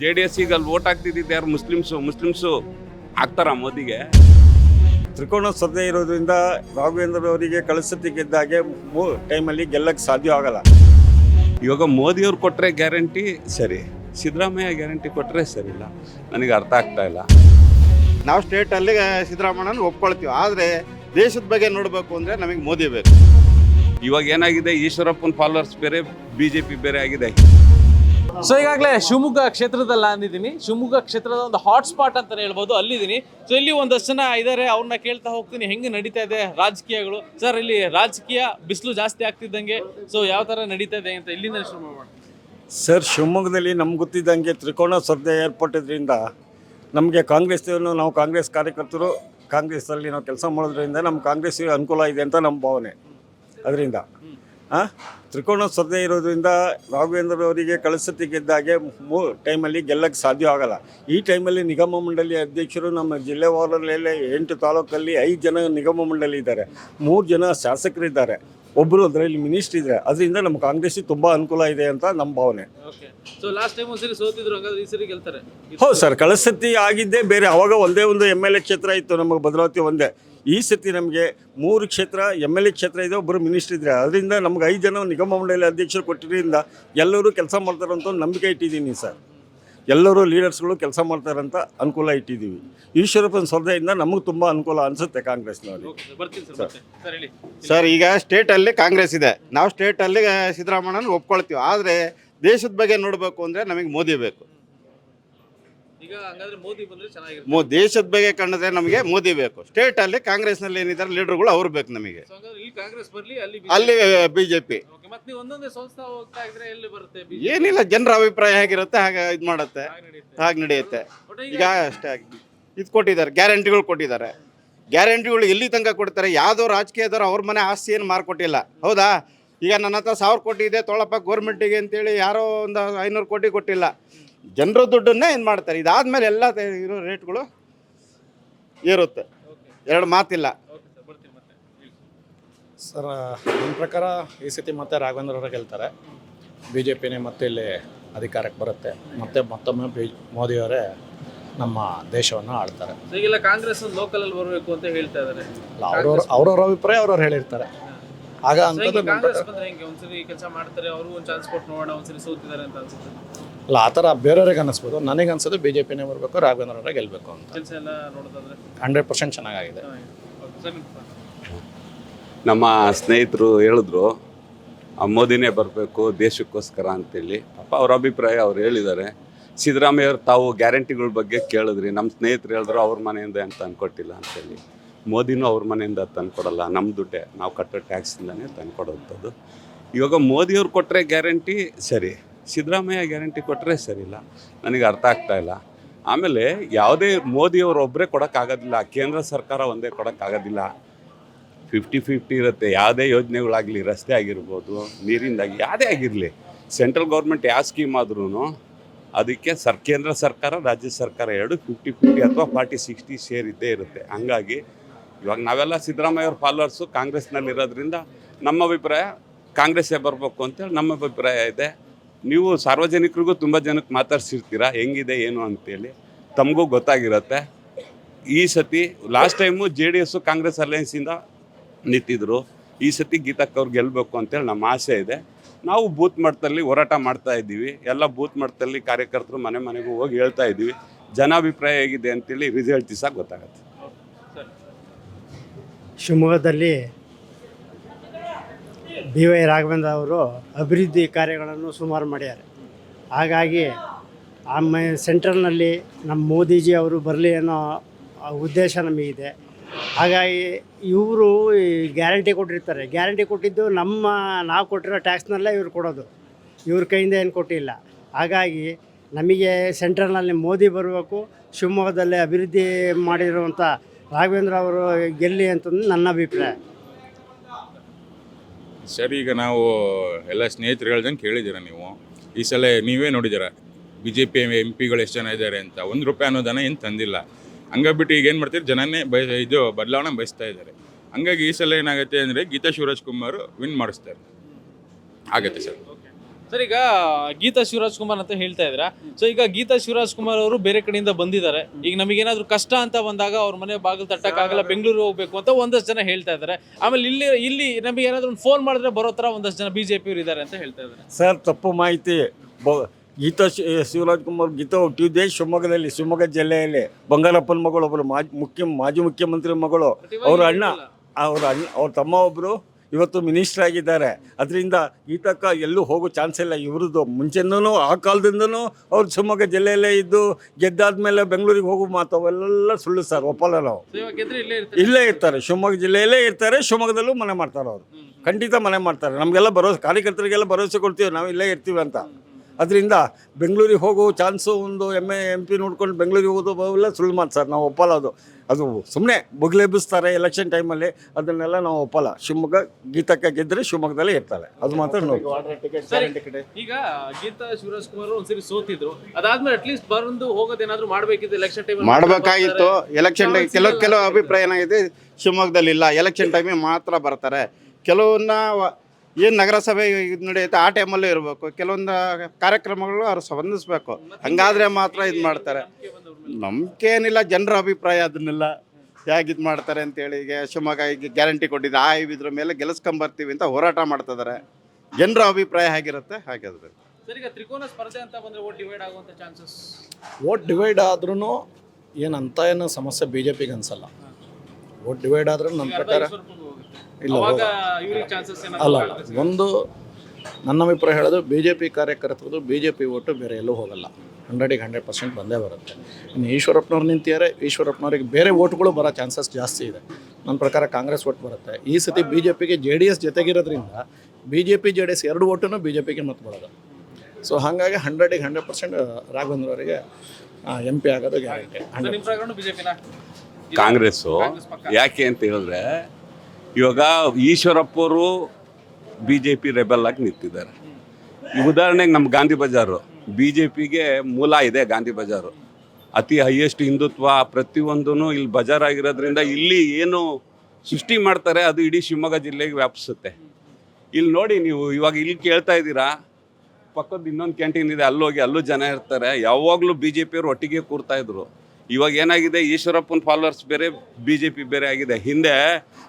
J D S ಈಗ ಅಲ್ಲಿ vote ಹಾಕ್ತಿದ್ದಿದ್ದು ಯಾರು? ಮುಸ್ಲಿಮ್ಸು. ಮುಸ್ಲಿಮ್ಸು ಹಾಕ್ತಾರ ಮೋದಿಗೆ? ತ್ರಿಕೋಣ ಸ್ಪರ್ಧೆ ಇರೋದ್ರಿಂದ ರಾಘವೇಂದ್ರ ಅವರಿಗೆ ಕಳಿಸತಿ ಗೆದ್ದಾಗೆ ಮೂ ಟೈಮಲ್ಲಿ ಗೆಲ್ಲಕ್ಕೆ ಸಾಧ್ಯ ಆಗಲ್ಲ. ಇವಾಗ ಮೋದಿಯವ್ರು ಕೊಟ್ಟರೆ ಗ್ಯಾರಂಟಿ ಸರಿ. ಸಿದ್ದರಾಮಯ್ಯ ಗ್ಯಾರಂಟಿ ಕೊಟ್ಟರೆ ಸರಿ ಇಲ್ಲ. ನನಗೆ ಅರ್ಥ ಆಗ್ತಾ ಇಲ್ಲ. ನಾವು ಸ್ಟೇಟಲ್ಲಿ ಸಿದ್ದರಾಮಯ್ಯನ ಒಪ್ಕೊಳ್ತೀವಿ. ಆದರೆ ದೇಶದ ಬಗ್ಗೆ ನೋಡಬೇಕು ಅಂದರೆ ನಮಗೆ ಮೋದಿ ಬೇಕು. ಇವಾಗ ಏನಾಗಿದೆ? ಈಶ್ವರಪ್ಪನ ಫಾಲೋವರ್ಸ್ ಬೇರೆ ಬಿ ಜೆ ಪಿ ಬೇರೆ ಆಗಿದೆ. ಸೊ ಈಗಾಗಲೇ ಶಿವಮೊಗ್ಗ ಕ್ಷೇತ್ರದಲ್ಲಿ ಅಂದಿದ್ದೀನಿ ಶಿವಮೊಗ್ಗ ಕ್ಷೇತ್ರದ ಒಂದು ಹಾಟ್ ಸ್ಪಾಟ್ ಅಂತಾನೆ ಹೇಳ್ಬೋದು. ಅಲ್ಲಿದ್ದೀನಿ. ಸೊ ಇಲ್ಲಿ ಒಂದಷ್ಟು ಜನ ಇದ್ದಾರೆ. ಅವ್ರನ್ನ ಕೇಳ್ತಾ ಹೋಗ್ತೀನಿ. ಹೆಂಗೆ ನಡೀತಾ ಇದೆ ರಾಜಕೀಯಗಳು? ಸರ್ ಇಲ್ಲಿ ರಾಜಕೀಯ ಬಿಸಿಲು ಜಾಸ್ತಿ ಆಗ್ತಿದ್ದಂಗೆ. ಸೊ ಯಾವ ಥರ ನಡೀತಾ ಇದೆ ಅಂತ ಇಲ್ಲಿಂದ ಶುರು ಮಾಡೋಣ. ಸರ್ ಶಿವಮೊಗ್ಗದಲ್ಲಿ ನಮ್ಗೆ ಗೊತ್ತಿದ್ದಂಗೆ ತ್ರಿಕೋಣ ಸ್ಪರ್ಧೆ ಏರ್ಪಟ್ಟಿದ್ರಿಂದ ನಮಗೆ ಕಾಂಗ್ರೆಸ್ ನಾವು ಕಾಂಗ್ರೆಸ್ ಕಾರ್ಯಕರ್ತರು, ಕಾಂಗ್ರೆಸ್ಸಲ್ಲಿ ನಾವು ಕೆಲಸ ಮಾಡೋದ್ರಿಂದ ನಮ್ಮ ಕಾಂಗ್ರೆಸ್ಸಿಗೆ ಅನುಕೂಲ ಇದೆ ಅಂತ ನಮ್ಮ ಭಾವನೆ. ಅದರಿಂದ. ತ್ರಿಕೋಣ ಸ್ಪರ್ಧೆ ಇರೋದ್ರಿಂದ ರಾಘವೇಂದ್ರ ಅವರಿಗೆ ಕಳಿಸತಿ ಗೆದ್ದಾಗೆ ಮೂ ಟೈಮಲ್ಲಿ ಗೆಲ್ಲಕ್ಕೆ ಸಾಧ್ಯ ಆಗಲ್ಲ. ಈ ಟೈಮಲ್ಲಿ ನಿಗಮ ಮಂಡಳಿ ಅಧ್ಯಕ್ಷರು ನಮ್ಮ ಜಿಲ್ಲೆ ವಾರದಲ್ಲೇ ಎಂಟು ತಾಲೂಕಲ್ಲಿ ಐದು ಜನ ನಿಗಮ ಮಂಡಳಿ ಇದ್ದಾರೆ. ಮೂರು ಜನ ಶಾಸಕರಿದ್ದಾರೆ. ಒಬ್ಬರು ಅದರಲ್ಲಿ ಮಿನಿಸ್ಟ್ರ್ ಇದ್ದಾರೆ. ಅದರಿಂದ ನಮ್ಮ ಕಾಂಗ್ರೆಸ್ಸಿಗೆ ತುಂಬ ಅನುಕೂಲ ಇದೆ ಅಂತ ನಮ್ಮ ಭಾವನೆ. ಹೌದು ಸರ್ ಕಳಸತಿ ಸತಿ ಆಗಿದ್ದೇ ಬೇರೆ. ಅವಾಗ ಒಂದೇ ಒಂದು ಎಂ ಎಲ್ ಎ ಕ್ಷೇತ್ರ ಇತ್ತು. ನಮಗೆ ಭದ್ರಾವತಿ ಒಂದೇ. ಈ ಸತಿ ನಮಗೆ ಮೂರು ಕ್ಷೇತ್ರ ಎಂ ಎಲ್ ಎ ಕ್ಷೇತ್ರ ಇದೆ ಒಬ್ಬರು ಮಿನಿಸ್ಟ್ರ್ ಇದ್ದಾರೆ ಅದರಿಂದ ನಮ್ಗೆ ಐದು ಜನ ನಿಗಮ ಮಂಡಳಿ ಅಧ್ಯಕ್ಷರು ಕೊಟ್ಟಿದ್ದರಿಂದ ಎಲ್ಲರೂ ಕೆಲಸ ಮಾಡ್ತಾರಂತ ಒಂದು ನಂಬಿಕೆ ಇಟ್ಟಿದ್ದೀನಿ ಸರ್. ಎಲ್ಲರೂ ಲೀಡರ್ಸ್ಗಳು ಕೆಲಸ ಮಾಡ್ತಾರಂತ ಅನುಕೂಲ ಇಟ್ಟಿದ್ದೀವಿ. ಈಶ್ವರಪ್ಪನ ಸ್ಪರ್ಧೆಯಿಂದ ನಮಗೆ ತುಂಬ ಅನುಕೂಲ ಅನಿಸುತ್ತೆ ಕಾಂಗ್ರೆಸ್ನವರು ಓಕೆ ಬರ್ತೀನಿ ಸರ್ ಸರ್. ಹೇಳಿ. ಸರ್ ಈಗ ಸ್ಟೇಟಲ್ಲಿ ಕಾಂಗ್ರೆಸ್ ಇದೆ. ನಾವು ಸ್ಟೇಟಲ್ಲಿ ಸಿದ್ದರಾಮಯ್ಯನ ಒಪ್ಕೊಳ್ತೀವಿ. ಆದರೆ ದೇಶದ ಬಗ್ಗೆ ನೋಡಬೇಕು ಅಂದರೆ ನಮಗೆ ಮೋದಿ ಬೇಕು. ಈಗ ಹಂಗಾದ್ರೆ ಮೋದಿ ಬಂದ್ರೆ ಚೆನ್ನಾಗಿರುತ್ತೆ. ಮೋ ದೇಶದ ಬಗ್ಗೆ ಕಂಡದ್ರೆ ನಮಗೆ ಮೋದಿ ಬೇಕು. ಸ್ಟೇಟ್ ಅಲ್ಲಿ ಕಾಂಗ್ರೆಸ್ ಕಾಂಗ್ರೆಸ್ನಲ್ಲಿ ಏನಿದ್ದಾರೆ ಲೀಡರ್ಗಳು ಅವ್ರು ಬೇಕು ನಮಗೆ. ಸೊ ಹಂಗಾದ್ರೆ ಇಲ್ಲಿ ಕಾಂಗ್ರೆಸ್ ಬರ್ಲಿ ಅಲ್ಲಿ ಅಲ್ಲಿ ಬಿ ಜೆ ಪಿ ಓಕೆ ಮತ್ತೆ ನೀವು ಒಂದೊಂದೇ ಸೋಲ್ಸ್ತಾ ಹೋಗ್ತಾ ಇದ್ರೆ ಎಲ್ಲಿ ಬರುತ್ತೆ BJP? ಏನಿಲ್ಲ ಜನರ ಅಭಿಪ್ರಾಯ ಹೇಗಿರುತ್ತೆ ಹಾಗೆ ಇದು ಮಾಡುತ್ತೆ. ಹಾಗೆ ನಡೆಯುತ್ತೆ. ಹಾಗೆ ನಡೆಯುತ್ತೆ. ಒಟ್ಟು ಈಗ ಅಷ್ಟೇ ಇದು ಕೊಟ್ಟಿದ್ದಾರೆ ಗ್ಯಾರಂಟಿಗಳು ಕೊಟ್ಟಿದ್ದಾರೆ. ಗ್ಯಾರಂಟಿಗಳು ಎಲ್ಲಿ ತನಕ ಕೊಡ್ತಾರೆ ಯಾವುದೋ ರಾಜಕೀಯದವ್ರು ಅವ್ರ ಮನೆ ಆಸ್ತಿ ಏನು ಮಾರ್ಕೊಟ್ಟಿಲ್ಲ. ಹೌದಾ? ಈಗ ನನ್ನ ಹತ್ರ ಸಾವಿರ ಕೋಟಿ ಇದೆ ತೊಳಪ್ಪ ಗೋರ್ಮೆಂಟಿಗೆ ಅಂತೇಳಿ ಯಾರೋ ಒಂದು ಐನೂರು ಕೋಟಿ ಕೊಟ್ಟಿಲ್ಲ. ಜನರ ದುಡ್ಡನ್ನೇ ಏನು ಮಾಡ್ತಾರೆ. ಇದಾದ್ಮೇಲೆ ಎಲ್ಲ ಇರೋ ರೇಟ್ಗಳು ಏರುತ್ತೆ. ಎರಡು ಮಾತಿಲ್ಲ. ಸರ್ ಬರ್ತೀನಿ ಮತ್ತೆ ಸರ್ ನನ್ನ ಪ್ರಕಾರ ಈ ಸತಿ ಮತ್ತೆ ರಾಘವೇಂದ್ರ ಅವರು ಗೆಲ್ತಾರೆ. ಬಿ ಜೆ ಪಿನೇ ಮತ್ತೆ ಇಲ್ಲಿ ಅಧಿಕಾರಕ್ಕೆ ಬರುತ್ತೆ. ಮತ್ತೆ ಮತ್ತೊಮ್ಮೆ ಬಿ ಮೋದಿಯವರೇ ನಮ್ಮ ದೇಶವನ್ನು ಆಳ್ತಾರೆ. ಈಗೆಲ್ಲ ಕಾಂಗ್ರೆಸ್ ಲೋಕಲಲ್ಲಿ ಲೋಕಲ್ ಅಲ್ಲಿ ಬರಬೇಕು ಅಂತ ಹೇಳ್ತಾ ಇದ್ದಾರೆ ಅವ್ರವ್ರ ಅವ್ರವ್ರ ಅಭಿಪ್ರಾಯ ಅವ್ರವ್ರು ಹೇಳಿರ್ತಾರೆ. ಆಗ ಅಂತ ಅಂಥದ್ದು ಕಾಂಗ್ರೆಸ್ ಬಂದ್ರೆ ಹೆಂಗೆ? ಒಂದ್ಸರಿ ಕೆಲಸ ಮಾಡ್ತಾರೆ ಅವ್ರಿಗೂ ಒಂದು ಚಾನ್ಸ್ ಕೊಟ್ಟು ನೋಡೋಣ ಒಂದ್ಸರಿ ಸೋತಿದ್ದಾರೆ ಅಂತ ಅನ್ಸುತ್ತೆ. ಅಲ್ಲ ಆ ಥರ ಬೇರೆಯವ್ರಿಗೆ ಅನ್ನಿಸ್ಬೋದು. ನನಗೆ ಅನ್ಸೋದು ಬಿ ಜೆ ಪಿನೇ ಬರಬೇಕು ರಾಘವೇಂದ್ರ ಅವರ ಗೆಲ್ಲಬೇಕು ಅಂತ. ಕೆಲಸ ಎಲ್ಲ ನೋಡೋದಾದ್ರೆ? ಹಂಡ್ರೆಡ್ ಪರ್ಸೆಂಟ್ ಚೆನ್ನಾಗಿದೆ ನಮ್ಮ ಸ್ನೇಹಿತರು ಹೇಳಿದ್ರು ಆ ಮೋದಿನೇ ಬರಬೇಕು ದೇಶಕ್ಕೋಸ್ಕರ ಅಂತೇಳಿ. ಪಾಪ ಅವ್ರ ಅಭಿಪ್ರಾಯ ಅವ್ರು ಹೇಳಿದ್ದಾರೆ. ಸಿದ್ದರಾಮಯ್ಯವ್ರು ತಾವು ಗ್ಯಾರಂಟಿಗಳ ಬಗ್ಗೆ ಕೇಳಿದ್ರಿ. ನಮ್ಮ ಸ್ನೇಹಿತರು ಹೇಳಿದ್ರು ಅವ್ರ ಮನೆಯಿಂದ ಅಂತ ಅಂದ್ಕೊಟ್ಟಿಲ್ಲ ಅಂತೇಳಿ. ಮೋದಿನೂ ಅವ್ರ ಮನೆಯಿಂದ ತಂದ್ಕೊಡಲ್ಲ ನಮ್ಮ ದುಡ್ಡೇ. ನಾವು ಕಟ್ಟೋ ಟ್ಯಾಕ್ಸಿಂದನೇ ತಂದ್ಕೊಡೋಂಥದ್ದು ಇವಾಗ ಮೋದಿಯವ್ರು ಕೊಟ್ಟರೆ ಗ್ಯಾರಂಟಿ ಸರಿ. ಸಿದ್ದರಾಮಯ್ಯ ಗ್ಯಾರಂಟಿ ಕೊಟ್ಟರೆ ಸರಿ ಇಲ್ಲ ನನಗೆ ಅರ್ಥ ಆಗ್ತಾ ಇಲ್ಲ. ಆಮೇಲೆ ಯಾವುದೇ ಮೋದಿಯವರು ಒಬ್ಬರೇ ಕೊಡೋಕ್ಕಾಗೋದಿಲ್ಲ, ಕೇಂದ್ರ ಸರ್ಕಾರ ಒಂದೇ ಕೊಡೋಕ್ಕಾಗೋದಿಲ್ಲ. ಫಿಫ್ಟಿ ಫಿಫ್ಟಿ ಇರುತ್ತೆ. ಯಾವುದೇ ಯೋಜನೆಗಳಾಗಲಿ ರಸ್ತೆ ಆಗಿರ್ಬೋದು, ನೀರಿಂದಾಗಿ ಯಾವುದೇ ಆಗಿರಲಿ, ಸೆಂಟ್ರಲ್ ಗೌರ್ಮೆಂಟ್ ಯಾವ ಸ್ಕೀಮ್ ಆದ್ರೂ ಅದಕ್ಕೆ ಸರ್, ಕೇಂದ್ರ ಸರ್ಕಾರ, ರಾಜ್ಯ ಸರ್ಕಾರ ಎರಡು ಫಿಫ್ಟಿ ಫಿಫ್ಟಿ ಅಥವಾ ಫಾರ್ಟಿ ಸಿಕ್ಸ್ಟಿ ಶೇರ್ ಇದ್ದೇ ಇರುತ್ತೆ. ಹಂಗಾಗಿ ಇವಾಗ ನಾವೆಲ್ಲ ಸಿದ್ದರಾಮಯ್ಯ ಅವ್ರ ಫಾಲೋವರ್ಸು ಕಾಂಗ್ರೆಸ್ನಲ್ಲಿರೋದ್ರಿಂದ ನಮ್ಮ ಅಭಿಪ್ರಾಯ ಕಾಂಗ್ರೆಸ್ಸೇ ಬರಬೇಕು ಅಂತೇಳಿ ನಮ್ಮ ಅಭಿಪ್ರಾಯ ಇದೆ. ನೀವು ಸಾರ್ವಜನಿಕರಿಗೂ ತುಂಬ ಜನಕ್ಕೆ ಮಾತಾಡ್ಸಿರ್ತೀರ? ಹೆಂಗಿದೆ, ಏನು ಅಂತೇಳಿ? ತಮಗೂ ಗೊತ್ತಾಗಿರುತ್ತೆ. ಈ ಸತಿ last time J D S Congress ಅಲಯನ್ಸಿಂದ ನಿಂತಿದ್ರು. ಈ ಸತಿ ಗೀತಕ್ಕ ಅವ್ರು ಗೆಲ್ಲಬೇಕು ಅಂತೇಳಿ ನಮ್ಮ ಆಸೆ ಇದೆ. ನಾವು ಬೂತ್ ಮಟ್ಟದಲ್ಲಿ ಹೋರಾಟ ಮಾಡ್ತಾ ಇದ್ದೀವಿ. ಎಲ್ಲ ಬೂತ್ ಮಟ್ಟದಲ್ಲಿ ಕಾರ್ಯಕರ್ತರು ಮನೆ ಮನೆಗೂ ಹೋಗಿ ಹೇಳ್ತಾ ಇದ್ದೀವಿ. ಜನಾಭಿಪ್ರಾಯ ಹೇಗಿದೆ ಅಂತೇಳಿ ರಿಸಲ್ಟ್ ದಿವಸ ಗೊತ್ತಾಗುತ್ತೆ. ಶಿವಮೊಗ್ಗದಲ್ಲಿ ಬಿ ವೈ ರಾಘವೇಂದ್ರ ಅವರು ಅಭಿವೃದ್ಧಿ ಕಾರ್ಯಗಳನ್ನು ಸುಮಾರು ಮಾಡ್ಯಾರೆ. ಹಾಗಾಗಿ ಆಮೇಲೆ ಸೆಂಟ್ರಲ್ನಲ್ಲಿ ನಮ್ಮ ಮೋದಿಜಿ ಅವರು ಬರಲಿ ಅನ್ನೋ ಉದ್ದೇಶ ನಮಗಿದೆ. ಹಾಗಾಗಿ ಇವರು ಗ್ಯಾರಂಟಿ ಕೊಟ್ಟಿರ್ತಾರೆ. ಗ್ಯಾರಂಟಿ ಕೊಟ್ಟಿದ್ದು ನಮ್ಮ ನಾವು ಕೊಟ್ಟಿರೋ ಟ್ಯಾಕ್ಸ್ನಲ್ಲೇ ಇವ್ರು ಕೊಡೋದು. ಇವ್ರ ಕೈಯಿಂದ ಏನು ಕೊಟ್ಟಿಲ್ಲ. ಹಾಗಾಗಿ ನಮಗೆ ಸೆಂಟ್ರಲ್ನಲ್ಲಿ ಮೋದಿ ಬರಬೇಕು, ಶಿವಮೊಗ್ಗದಲ್ಲಿ ಅಭಿವೃದ್ಧಿ ಮಾಡಿರುವಂಥ ರಾಘವೇಂದ್ರ ಅವರು ಗೆಲ್ಲಿ ಅಂತಂದು ನನ್ನ ಅಭಿಪ್ರಾಯ. ಸರ್, ಈಗ ನಾವು ಎಲ್ಲ ಸ್ನೇಹಿತರು ಹೇಳ್ದಂಗೆ ಕೇಳಿದ್ದೀರ ನೀವು? ಈ ಸಲ ನೀವೇ ನೋಡಿದ್ದೀರ? ಬಿ ಜೆ ಪಿ ಎಂ ಪಿಗಳು ಎಷ್ಟು ಜನ ಇದ್ದಾರೆ ಅಂತ. ಒಂದು ರೂಪಾಯಿ ಅನುದಾನ ಏನು ತಂದಿಲ್ಲ. ಹಂಗಾಗ್ಬಿಟ್ಟು ಈಗ ಏನು ಮಾಡ್ತೀರಿ? ಜನನೇ ಬಯ, ಇದು ಬದಲಾವಣೆ ಬಯಸ್ತಾ ಇದ್ದಾರೆ. ಹಂಗಾಗಿ ಈ ಸಲ ಏನಾಗುತ್ತೆ ಅಂದರೆ ಗೀತಾ ಶಿವರಾಜ್ ಕುಮಾರ್ ವಿನ್ ಮಾಡಿಸ್ತಾರೆ. ಆಗುತ್ತೆ ಸರ್. ಸರ್ ಈಗ ಗೀತಾ ಶಿವರಾಜ್ ಕುಮಾರ್ ಅಂತ ಹೇಳ್ತಾ ಇದ್ರ ಸೊ ಈಗ ಗೀತಾ ಶಿವರಾಜ್ ಕುಮಾರ್ ಅವರು ಬೇರೆ ಕಡೆಯಿಂದ ಬಂದಿದ್ದಾರೆ. ಈಗ ನಮಗೇನಾದ್ರೂ ಕಷ್ಟ ಅಂತ ಬಂದಾಗ ಅವ್ರ ಮನೆ ಬಾಗಿಲು ತಟ್ಟಕ್ಕಾಗಲ್ಲ ಬೆಂಗಳೂರು ಹೋಗ್ಬೇಕು ಅಂತ ಒಂದಷ್ಟು ಜನ ಹೇಳ್ತಾ ಇದ್ದಾರೆ. ಆಮೇಲೆ ಇಲ್ಲಿ ಇಲ್ಲಿ ನಮಗೆ ಏನಾದ್ರು ಒಂದು ಫೋನ್ ಮಾಡಿದ್ರೆ ಬರೋ ಥರ ಒಂದಷ್ಟು ಜನ ಬಿಜೆಪಿ ಅವರು ಇದ್ದಾರೆ ಅಂತ ಹೇಳ್ತಾ ಇದ್ದಾರೆ. ಸರ್ ತಪ್ಪು ಮಾಹಿತಿ. ಬ ಗೀತಾ ಶಿವರಾಜ್ ಕುಮಾರ್ ಗೀತಾ ಹುಟ್ಟಿದ್ದೇ ಶಿವಮೊಗ್ಗದಲ್ಲಿ ಶಿವಮೊಗ್ಗ ಜಿಲ್ಲೆಯಲ್ಲಿ ಬಂಗಾರಪ್ಪನ ಮಗಳು ಒಬ್ಬರು ಮಾಜಿ ಮುಖ್ಯ ಮಾಜಿ ಮುಖ್ಯಮಂತ್ರಿ ಮಗಳು. ಅವ್ರ ಅಣ್ಣ ಅವ್ರ ಅಣ್ಣ ಅವ್ರ ತಮ್ಮ ಒಬ್ಬರು ಇವತ್ತು ಮಿನಿಸ್ಟರ್ ಆಗಿದ್ದಾರೆ. ಅದರಿಂದ ಈ ತಕ್ಕ ಎಲ್ಲೂ ಹೋಗೋ ಚಾನ್ಸ್ ಇಲ್ಲ. ಇವ್ರದ್ದು ಮುಂಚೆನೂ ಆ ಕಾಲದಿಂದನೂ ಅವ್ರು ಶಿವಮೊಗ್ಗ ಜಿಲ್ಲೆಯಲ್ಲೇ ಇದ್ದು ಗೆದ್ದಾದ್ಮೇಲೆ ಬೆಂಗಳೂರಿಗೆ ಹೋಗೋ ಮಾತು ಅವೆಲ್ಲ ಸುಳ್ಳು ಸರ್ ಒಪ್ಪಲ್ಲ ನಾವು. ಇಲ್ಲೇ ಇರ್ತಾರೆ. ಇಲ್ಲೇ ಇರ್ತಾರೆ. ಶಿವಮೊಗ್ಗ ಜಿಲ್ಲೆಯಲ್ಲೇ ಇರ್ತಾರೆ ಶಿವಮೊಗ್ಗದಲ್ಲೂ ಮನೆ ಮಾಡ್ತಾರೆ ಅವರು. ಖಂಡಿತ ಮನೆ ಮಾಡ್ತಾರೆ. ನಮಗೆಲ್ಲ ಭರವಸೆ ಕಾರ್ಯಕರ್ತರಿಗೆಲ್ಲ ಭರವಸೆ ಕೊಡ್ತೀವಿ ನಾವು ಇಲ್ಲೇ ಇರ್ತೀವಿ ಅಂತ. ಅದರಿಂದ ಬೆಂಗಳೂರಿಗೆ ಹೋಗೋ ಚಾನ್ಸು ಒಂದು ಎಂ ಎ ಎಂ ಪಿ ನೋಡ್ಕೊಂಡು ಬೆಂಗಳೂರಿಗೆ ಹೋಗೋದು ಅವೆಲ್ಲ ಸುಳ್ಳು ಮಾತು ಸರ್ ನಾವು ಒಪ್ಪಲ್ಲ ಅದು. ಅದು ಸುಮ್ಮನೆ ಬುಗ್ಲೆಬ್ಬಿಸ್ತಾರೆ ಎಲೆಕ್ಷನ್ ಟೈಮಲ್ಲಿ ಅದನ್ನೆಲ್ಲ ನಾವು ಒಪ್ಪಲ್ಲ. ಶಿವಮೊಗ್ಗ ಗೀತಕ್ಕ ಗೆದ್ದರೆ ಶಿವಮೊಗ್ಗದಲ್ಲೇ ಇರ್ತಾರೆ. ಅದು ಮಾತ್ರ ನೋಡಿ ಈಗ ಗೀತಾ ಶಿವರಾಜ್ ಕುಮಾರ್ ಒಂದ್ಸರಿ ಸೋತಿದ್ರು. ಅದಾದ್ಮೇಲೆ ಅಟ್ಲೀಸ್ಟ್ ಬಂದು ಹೋಗೋದೇನಾದ್ರೂ ಮಾಡಬೇಕಿದೆ ಎಲೆಕ್ಷನ್ ಟೈಮ್ ಮಾಡಬೇಕಾಗಿತ್ತು. ಎಲೆಕ್ಷನ್ ಟೈಮ್ ಕೆಲವು ಕೆಲವು ಅಭಿಪ್ರಾಯ ಏನಾಗಿದೆ ಶಿವಮೊಗ್ಗದಲ್ಲಿ ಇಲ್ಲ ಎಲೆಕ್ಷನ್ ಟೈಮಿಗೆ ಮಾತ್ರ ಬರ್ತಾರೆ. ಕೆಲವನ್ನ ಏನು ನಗರಸಭೆ ಇದು ನಡೆಯುತ್ತೆ ಆ ಟೈಮಲ್ಲೂ ಇರಬೇಕು. ಕೆಲವೊಂದು ಕಾರ್ಯಕ್ರಮಗಳು ಅವ್ರು ಸ್ಪಂದಿಸ್ಬೇಕು. ಹಂಗಾದ್ರೆ ಮಾತ್ರ ಇದು ಮಾಡ್ತಾರೆ. ನಂಬಿಕೆ ಏನಿಲ್ಲ ಜನರ ಅಭಿಪ್ರಾಯ ಅದನ್ನೆಲ್ಲ ಹೇಗೆ ಇದು ಮಾಡ್ತಾರೆ ಅಂತೇಳಿ ಈಗ ಶಿವಮೊಗ್ಗ ಈಗ ಗ್ಯಾರಂಟಿ ಕೊಟ್ಟಿದ್ದು ಆ ಇದ್ರ ಮೇಲೆ ಗೆಲ್ಸ್ಕೊಂಬರ್ತೀವಿ ಅಂತ ಹೋರಾಟ ಮಾಡ್ತಿದ್ದಾರೆ ಜನರ ಅಭಿಪ್ರಾಯ ಹೇಗಿರುತ್ತೆ ಹಾಗೆ ಅದು ಈಗ ತ್ರಿಕೋನ ಸ್ಪರ್ಧೆ ಅಂತ ಬಂದ್ರೆ ಓಟ್ ಡಿವೈಡ್ ಚಾನ್ಸಸ್ ಆದ್ರೂ ಏನಂತ ಏನು ಸಮಸ್ಯೆ ಬಿ ಜೆ ಪಿಗೆ ಅನ್ಸಲ್ಲ ಓಟ್ ಡಿವೈಡ್ ಆದ್ರೂ ನಮ್ಮ ಪ್ರಕಾರ ಇಲ್ಲ ಅವಾಗ ಹೋಗಲ್ಲ. ಚಾನ್ಸಸ್ ಅಲ್ಲ. ಒಂದು ನನ್ನ ಅಭಿಪ್ರಾಯ ಹೇಳೋದು ಬಿ ಜೆ ಪಿ ಕಾರ್ಯಕರ್ತರದು ಬಿ ಜೆ ಪಿ ಓಟು ಬೇರೆ ಎಲ್ಲೂ ಹೋಗಲ್ಲ. ಹಂಡ್ರೆಡಿಗೆ ಹಂಡ್ರೆಡ್ ಪರ್ಸೆಂಟ್ ಬಂದೇ ಬರುತ್ತೆ. ಇನ್ನು ಈಶ್ವರಪ್ಪನವ್ರು ನಿಂತಿದ್ದಾರೆ ಈಶ್ವರಪ್ಪನವ್ರಿಗೆ ಬೇರೆ ಓಟ್ಗಳು ಬರೋ ಚಾನ್ಸಸ್ ಜಾಸ್ತಿ ಇದೆ. ನನ್ನ ಪ್ರಕಾರ ಕಾಂಗ್ರೆಸ್ ಓಟ್ ಬರುತ್ತೆ. ಈ ಸತಿ ಬಿ ಜೆ ಪಿಗೆ J D S ಜೊತೆಗಿರೋದ್ರಿಂದ B J P J D S ಎರಡು ಓಟನ್ನು ಬಿ ಜೆ ಪಿಗೆ ಮತ್ತು ಬರೋದು ಸೊ ಹಾಗಾಗಿ ಹಂಡ್ರೆಡಿಗೆ ಹಂಡ್ರೆಡ್ ಪರ್ಸೆಂಟ್ ರಾಘವೇಂದ್ರ ಅವರಿಗೆ ಎಂ ಪಿ ಆಗೋದು ಗ್ಯಾರಂಟಿ ಕಾಂಗ್ರೆಸ್ಸು? ಯಾಕೆ ಅಂತ ಹೇಳಿದ್ರೆ ಇವಾಗ ಈಶ್ವರಪ್ಪರು ಬಿ ಜೆ ಪಿ ರೆಬೆಲ್ ಆಗಿ ನಿಂತಿದ್ದಾರೆ. ಉದಾಹರಣೆಗೆ ನಮ್ಮ ಗಾಂಧಿ ಬಜಾರು ಬಿ ಜೆ ಪಿಗೆ ಮೂಲ ಇದೆ ಗಾಂಧಿ ಬಜಾರು. ಅತಿ ಹೈಯೆಸ್ಟ್ ಹಿಂದುತ್ವ ಪ್ರತಿಯೊಂದೂ ಇಲ್ಲಿ ಬಜಾರ್ ಆಗಿರೋದ್ರಿಂದ ಇಲ್ಲಿ ಏನು ಸೃಷ್ಟಿ ಮಾಡ್ತಾರೆ ಅದು ಇಡೀ ಶಿವಮೊಗ್ಗ ಜಿಲ್ಲೆಗೆ ವ್ಯಾಪಿಸುತ್ತೆ. ಇಲ್ಲಿ ನೋಡಿ ನೀವು ಇವಾಗ ಇಲ್ಲಿ ಕೇಳ್ತಾ ಇದ್ದೀರಾ, ಪಕ್ಕದ ಇನ್ನೊಂದು ಕ್ಯಾಂಟೀನ್ ಇದೆ, ಅಲ್ಲೋಗಿ ಅಲ್ಲೂ ಜನ ಇರ್ತಾರೆ. ಯಾವಾಗಲೂ ಬಿ ಜೆ ಪಿಯವರು ಒಟ್ಟಿಗೆ ಕೂರ್ತಾ ಇದ್ರು. ಇವಾಗ ಏನಾಗಿದೆ, ಈಶ್ವರಪ್ಪನ ಫಾಲೋವರ್ಸ್ ಬೇರೆ ಬಿ ಜೆ ಪಿ ಬೇರೆ ಆಗಿದೆ. ಹಿಂದೆ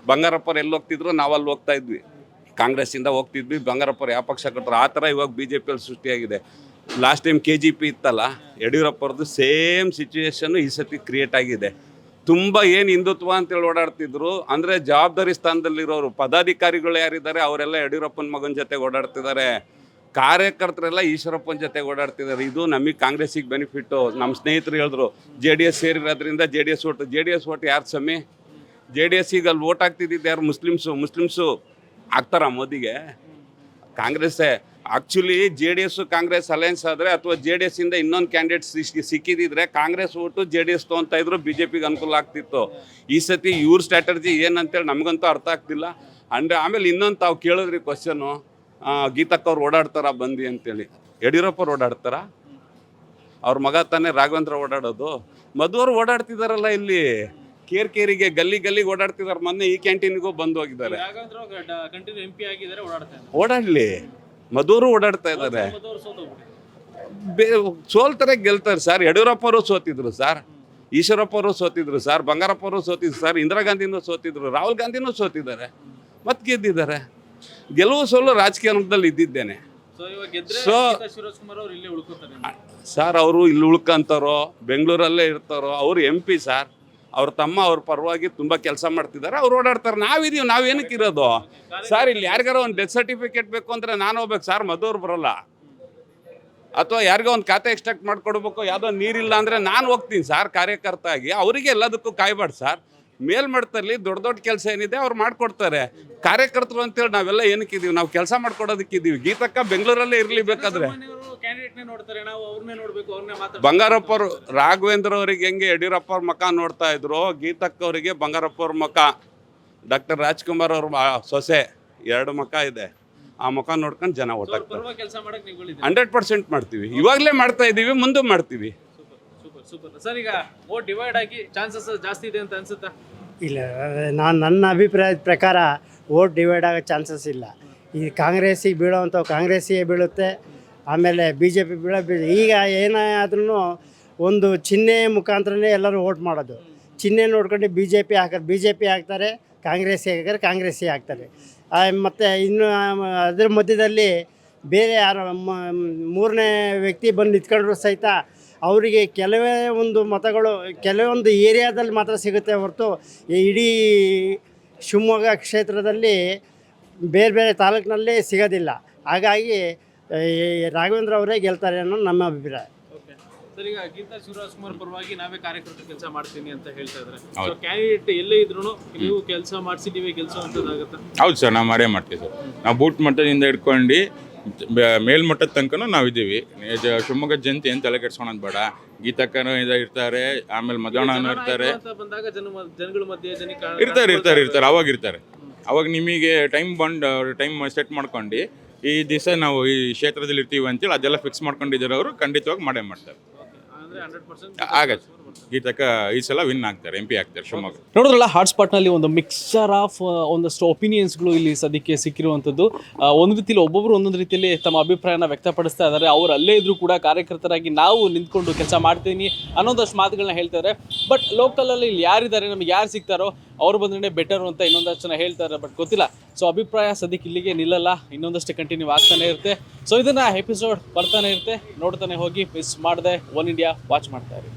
ಬಂಗಾರಪ್ಪರು ಎಲ್ಲಿ ಹೋಗ್ತಿದ್ರು? ನಾವು ಅಲ್ಲಿ ಹೋಗ್ತಾ ಇದ್ವಿ. ಕಾಂಗ್ರೆಸ್ಸಿಂದ ಹೋಗ್ತಿದ್ವಿ. ಬಂಗಾರಪ್ಪರು ಯಾವ ಪಕ್ಷ ಕಟ್ಟರು ಆ ಥರ ಇವಾಗ ಬಿ ಜೆ ಪಿಯಲ್ಲಿ ಸೃಷ್ಟಿಯಾಗಿದೆ. Last time K J P ಇತ್ತಲ್ಲ ಯಡಿಯೂರಪ್ಪರದ್ದು ಸೇಮ್ ಸಿಚುಯೇಷನ್ ಈ ಸರ್ತಿ ಕ್ರಿಯೇಟ್ ಆಗಿದೆ. ತುಂಬ ಏನು ಹಿಂದುತ್ವ ಅಂತೇಳಿ ಓಡಾಡ್ತಿದ್ರು. ಅಂದರೆ ಜವಾಬ್ದಾರಿ ಸ್ಥಾನದಲ್ಲಿರೋರು, ಪದಾಧಿಕಾರಿಗಳು ಯಾರಿದ್ದಾರೆ, ಅವರೆಲ್ಲ ಯಡಿಯೂರಪ್ಪನ ಮಗನ ಜೊತೆ ಓಡಾಡ್ತಿದ್ದಾರೆ. ಕಾರ್ಯಕರ್ತರೆಲ್ಲ ಈಶ್ವರಪ್ಪನ ಜೊತೆ ಓಡಾಡ್ತಿದ್ದಾರೆ. ಇದು ನಮಗೆ ಕಾಂಗ್ರೆಸ್ಸಿಗೆ ಬೆನಿಫಿಟ್ಟು ನಮ್ಮ ಸ್ನೇಹಿತರು ಹೇಳಿದ್ರು, J D S ಸೇರಿರೋದ್ರಿಂದ J D S vote, J D S vote ಯಾರು ಸಮಿ ಜೆ ಡಿ ಎಸ್ಸಿಗೆ ಅಲ್ಲಿ ಓಟ್ ಆಗ್ತಿದ್ದಿದ್ದು ಯಾರು? ಮುಸ್ಲಿಮ್ಸು ಮುಸ್ಲಿಮ್ಸು ಆಗ್ತಾರ ಮೋದಿಗೆ? ಕಾಂಗ್ರೆಸ್ಸೇ. Actually J D S Congress alliance ಆದರೆ ಅಥವಾ ಜೆ ಡಿ ಇಂದ ಇನ್ನೊಂದು candidate ಸಿಕ್ಕಿದಿದ್ರೆ Congress vote J D S ತೊಗೊತಾ ಇದ್ರು, ಬಿ ಜೆ ಪಿಗೆ ಅನುಕೂಲ ಆಗ್ತಿತ್ತು. ಈ ಸತಿ ಇವ್ರ ಸ್ಟ್ರಾಟರ್ಜಿ ಏನಂತೇಳಿ ನಮಗಂತೂ ಅರ್ಥ ಆಗ್ತಿಲ್ಲ. ಅಂದರೆ ಆಮೇಲೆ ಇನ್ನೊಂದು ತಾವು ಕೇಳಿದ್ರಿ ಕ್ವಶನು ಗೀತಕ್ಕ ಅವ್ರು ಓಡಾಡ್ತಾರ ಬಂದು ಅಂತೇಳಿ. ಯಡಿಯೂರಪ್ಪರು ಓಡಾಡ್ತಾರ? ಅವ್ರ ಮಗ ತಾನೇ ರಾಘವೇಂದ್ರ ಓಡಾಡೋದು. ಮಧುವರು ಓಡಾಡ್ತಿದಾರಲ್ಲ ಇಲ್ಲಿ. ಕೇರ್ ಕೇರಿಗೆ ಗಲ್ಲಿ ಗಲ್ಲಿಗೆ ಓಡಾಡ್ತಿದಾರೆ. ಮೊನ್ನೆ ಈ ಕ್ಯಾಂಟೀನ್ಗೂ ಬಂದು ಹೋಗಿದ್ದಾರೆ. ಓಡಾಡಲಿ. ಮಧುವರು ಓಡಾಡ್ತಾ ಇದ್ದಾರೆ. ಸೋಲ್ತಾರೆ ಗೆಲ್ತಾರೆ ಸರ್. ಯಡಿಯೂರಪ್ಪರು ಸೋತಿದ್ರು ಸರ್. ಈಶ್ವರಪ್ಪರು ಸೋತಿದ್ರು ಸರ್. ಬಂಗಾರಪ್ಪರು ಸೋತಿದ್ರು ಸರ್. ಇಂದಿರಾ ಗಾಂಧಿನೂ ಸೋತಿದ್ರು. ರಾಹುಲ್ ಗಾಂಧಿನೂ ಸೋತಿದ್ದಾರೆ. ಮತ್ತೆ ಗೆದ್ದಿದ್ದಾರೆ. ಗೆಲುವು ಸೋಲು ರಾಜಕೀಯದಲ್ಲಿ ಇದ್ದಿದ್ದೇನೆ. ಸೊ ಸರ್ ಅವರು ಇಲ್ಲಿ ಉಳ್ಕೊಂತಾರೋ ಬೆಂಗಳೂರಲ್ಲೇ ಇರ್ತಾರೋ ಅವ್ರು ಎಂ ಪಿ ಸರ್ ಅವ್ರ ತಮ್ಮ ಅವ್ರ ಪರವಾಗಿ ತುಂಬ ಕೆಲಸ ಮಾಡ್ತಿದ್ದಾರೆ ಅವ್ರು ಓಡಾಡ್ತಾರೆ. ನಾವಿದೀವಿ ನಾವೇನಕ್ಕೆ ಇರೋದು? ಸರ್ ಇಲ್ಲಿ ಯಾರಿಗಾರ ಒಂದು ಡೆತ್ ಸರ್ಟಿಫಿಕೇಟ್ ಬೇಕು ಅಂದರೆ ನಾನು ಹೋಗ್ಬೇಕು. ಸರ್ ಮದುವ್ರು ಬರೋಲ್ಲ. ಅಥವಾ ಯಾರಿಗೋ ಒಂದು ಖಾತೆ ಎಕ್ಸ್ಟ್ರಾಕ್ಟ್ ಮಾಡ್ಕೊಡ್ಬೇಕು ಯಾವುದೋ ನೀರಿಲ್ಲ ಅಂದರೆ ನಾನು ಹೋಗ್ತೀನಿ. ಸರ್ ಕಾರ್ಯಕರ್ತ ಆಗಿ ಅವರಿಗೆ ಎಲ್ಲದಕ್ಕೂ ಕಾಯ್ಬಾರ್ದು ಸರ್. ಮೇಲ್ಮಟ್ಟದಲ್ಲಿ ದೊಡ್ಡ ದೊಡ್ಡ ಕೆಲಸ ಏನಿದೆ ಅವ್ರು ಮಾಡ್ಕೊಡ್ತಾರೆ. ಕಾರ್ಯಕರ್ತರು ಅಂತೇಳಿ ನಾವೆಲ್ಲ ಏನಕ್ಕಿದ್ದೀವಿ? ನಾವು ಕೆಲಸ ಮಾಡ್ಕೊಡೋದಕ್ಕಿದ್ದೀವಿ. ಗೀತಕ್ಕ ಬೆಂಗಳೂರಲ್ಲೇ ಇರಲಿ ಬೇಕಾದ್ರೆ. ಬಂಗಾರಪ್ಪ ಬಂಗಾರಪ್ಪರು ರಾಘವೇಂದ್ರ ಅವರಿಗೆ ಹೆಂಗೆ ಯಡಿಯೂರಪ್ಪ ಅವ್ರ ಮಖ ನೋಡ್ತಾ ಇದ್ರು? ಗೀತಕ್ಕ ಅವರಿಗೆ ಬಂಗಾರಪ್ಪ ಅವ್ರ ಮಖ. ಡಾಕ್ಟರ್ ರಾಜ್ಕುಮಾರ್ ಅವ್ರ ಸೊಸೆ ಎರಡು ಮುಖ ಇದೆ. ಆ ಮುಖ ನೋಡ್ಕೊಂಡು ಜನ ಅವ್ರ ಓಟಾಕ್ತಾರೆ ಹಂಡ್ರೆಡ್ ಪರ್ಸೆಂಟ್ ಮಾಡ್ತೀವಿ. ಇವಾಗಲೇ ಮಾಡ್ತಾ ಇದ್ದೀವಿ ಮುಂದೆ ಮಾಡ್ತೀವಿ. ಸೂಪರ್ ಸರ್ ಈಗ ಓಟ್ ಡಿವೈಡ್ ಆಗಿ ಚಾನ್ಸಸ್ ಜಾಸ್ತಿ ಇದೆ ಅಂತ ಅನ್ಸುತ್ತಾ? ಇಲ್ಲ ನಾನು ನನ್ನ ಅಭಿಪ್ರಾಯದ ಪ್ರಕಾರ ವೋಟ್ ಡಿವೈಡ್ ಆಗೋ ಚಾನ್ಸಸ್ ಇಲ್ಲ. ಈ ಕಾಂಗ್ರೆಸ್ಸಿಗೆ ಬೀಳೋವಂಥ ಕಾಂಗ್ರೆಸ್ಸಿಗೆ ಬೀಳುತ್ತೆ, ಆಮೇಲೆ ಬಿ ಜೆ ಪಿ ಬೀಳೋ ಬಿ- ಈಗ ಆದ್ರೂ ಒಂದು ಚಿಹ್ನೆ ಮುಖಾಂತರನೇ ಎಲ್ಲರೂ ವೋಟ್ ಮಾಡೋದು. ಚಿಹ್ನೆ ನೋಡ್ಕೊಂಡು ಬಿ ಜೆ ಪಿ ಹಾಕೋದು ಬಿ ಜೆ ಪಿ ಹಾಕ್ತಾರೆ ಕಾಂಗ್ರೆಸ್ಸಿಗೆ ಹಾಕಿದ್ರೆ ಕಾಂಗ್ರೆಸ್ಸಿಗೆ ಹಾಕ್ತಾರೆ. ಮತ್ತು ಇನ್ನು ಅದ್ರ ಮಧ್ಯದಲ್ಲಿ ಬೇರೆ ಯಾರು ಮೂರನೇ ವ್ಯಕ್ತಿ ಬಂದು ನಿಂತ್ಕೊಂಡ್ರು ಸಹಿತ ಅವರಿಗೆ ಕೆಲವೇ ಒಂದು ಮತಗಳು ಕೆಲವೊಂದು ಏರಿಯಾದಲ್ಲಿ ಮಾತ್ರ ಸಿಗುತ್ತೆ ಹೊರತು ಈ ಇಡೀ ಶಿವಮೊಗ್ಗ ಕ್ಷೇತ್ರದಲ್ಲಿ ಬೇರೆ ಬೇರೆ ತಾಲೂಕಿನಲ್ಲಿ ಸಿಗೋದಿಲ್ಲ. ಹಾಗಾಗಿ ಈ ರಾಘವೇಂದ್ರ ಅವರೇ ಗೆಲ್ತಾರೆ ಅನ್ನೋ ನಮ್ಮ ಅಭಿಪ್ರಾಯ. ಸರ್ ಈಗ ಗೀತಾ ಶಿವರಾಜ್ ಕುಮಾರ್ ಪರವಾಗಿ ನಾವೇ ಕಾರ್ಯಕರ್ತ ಕೆಲಸ ಮಾಡ್ತೀನಿ ಅಂತ ಹೇಳ್ತಾ ಇದ್ದಾರೆ. ಸೊ ಹೌದು. ಕ್ಯಾಂಡಿಡೇಟ್ ಎಲ್ಲೇ ಇದ್ರು ನೀವು ಕೆಲಸ ಮಾಡಿಸಿ ನೀವೇ ಗೆಲ್ಸೋವಂಥದ್ದಾಗತ್ತಾ ಹೌದು ಸರ್ ನಾವು ಮರೇ ಮಾಡ್ತೀವಿ ಸರ್. ನಾವು ಬೂಟ್ ಮಟ್ಟದಿಂದ ಹಿಡ್ಕೊಂಡು ಮೇಲ್ಮಟ್ಟದ ತನಕನೂ ನಾವಿದ್ದೀವಿ. ಶಿವಮೊಗ್ಗ ಜಯಂತಿ ಏನು ತಲೆ ಕೆಡ್ಸ್ಕೊಳೋದು ಬೇಡ. ಗೀತಕ್ಕನೂ ಇದು ಇರ್ತಾರೆ ಆಮೇಲೆ ಮಧ್ಯಾಹ್ನನೂ ಇರ್ತಾರೆ. ಇರ್ತಾರೆ ಇರ್ತಾರೆ ಇರ್ತಾರೆ ಅವಾಗ ಇರ್ತಾರೆ. ಅವಾಗ ನಿಮಗೆ ಟೈಮ್ ಬಂಡ್ ಟೈಮ್ ಸೆಟ್ ಮಾಡ್ಕೊಂಡು ಈ ದಿವಸ ನಾವು ಈ ಕ್ಷೇತ್ರದಲ್ಲಿ ಇರ್ತೀವಿ ಅಂತೇಳಿ ಅದೆಲ್ಲ ಫಿಕ್ಸ್ ಮಾಡ್ಕೊಂಡಿದ್ದಾರೆ ಅವರು ಖಂಡಿತವಾಗಿ ಮಾಡೇ ಮಾಡ್ತಾರೆ. ಅಂದ್ರೆ ಹಂಡ್ರೆಡ್ ತಕ್ಕ ಈ ಸಲ ವಿನ್ ಆಗ್ತಾರೆ ಎಂ ಪಿ ಆಗ್ತಾರೆ, ಶಿವಮೊಗ್ಗ. ನೋಡಿದ್ರಲ್ಲ ಹಾಟ್ಸ್ಪಾಟ್ನಲ್ಲಿ ಒಂದು ಮಿಕ್ಸ್ಚರ್ ಆಫ್ ಒಂದಷ್ಟು ಒಪಿನಿಯನ್ಸ್ಗಳು ಇಲ್ಲಿ ಸದ್ಯಕ್ಕೆ ಸಿಕ್ಕಿರುವಂಥದ್ದು. ಒಂದು ರೀತಿಯಲ್ಲಿ ಒಬ್ಬೊಬ್ಬರು ಒಂದೊಂದು ರೀತಿಯಲ್ಲಿ ತಮ್ಮ ಅಭಿಪ್ರಾಯನ ವ್ಯಕ್ತಪಡಿಸ್ತಾ ಇದ್ದಾರೆ. ಅವ್ರು ಅಲ್ಲೇ ಇದ್ರೂ ಕೂಡ ಕಾರ್ಯಕರ್ತರಾಗಿ ನಾವು ನಿಂತ್ಕೊಂಡು ಕೆಲಸ ಮಾಡ್ತೀನಿ ಅನ್ನೋದಷ್ಟು ಮಾತುಗಳನ್ನ ಹೇಳ್ತಾರೆ ಬಟ್ ಲೋಕಲಲ್ಲಿ ಇಲ್ಲಿ ಯಾರಿದ್ದಾರೆ, ನಮಗೆ ಯಾರು ಸಿಗ್ತಾರೋ, ಅವ್ರು ಬಂದ್ರೆ ಬೆಟರ್ ಅಂತ ಇನ್ನೊಂದಷ್ಟು ಜನ ಹೇಳ್ತಾರೆ ಬಟ್ ಗೊತ್ತಿಲ್ಲ. ಸೊ ಅಭಿಪ್ರಾಯ ಸದ್ಯಕ್ಕೆ ಇಲ್ಲಿಗೆ ನಿಲ್ಲಲ್ಲ. ಇನ್ನೊಂದಷ್ಟು ಕಂಟಿನ್ಯೂ ಆಗ್ತಾನೆ ಇರುತ್ತೆ. ಸೊ ಇದನ್ನ ಎಪಿಸೋಡ್ ಬರ್ತಾನೆ ಇರುತ್ತೆ. ನೋಡ್ತಾನೆ ಹೋಗಿ ಮಿಸ್ ಮಾಡದೆ ಒನ್ ಇಂಡಿಯಾ ವಾಚ್ ಮಾಡ್ತಾ ಇರಿ.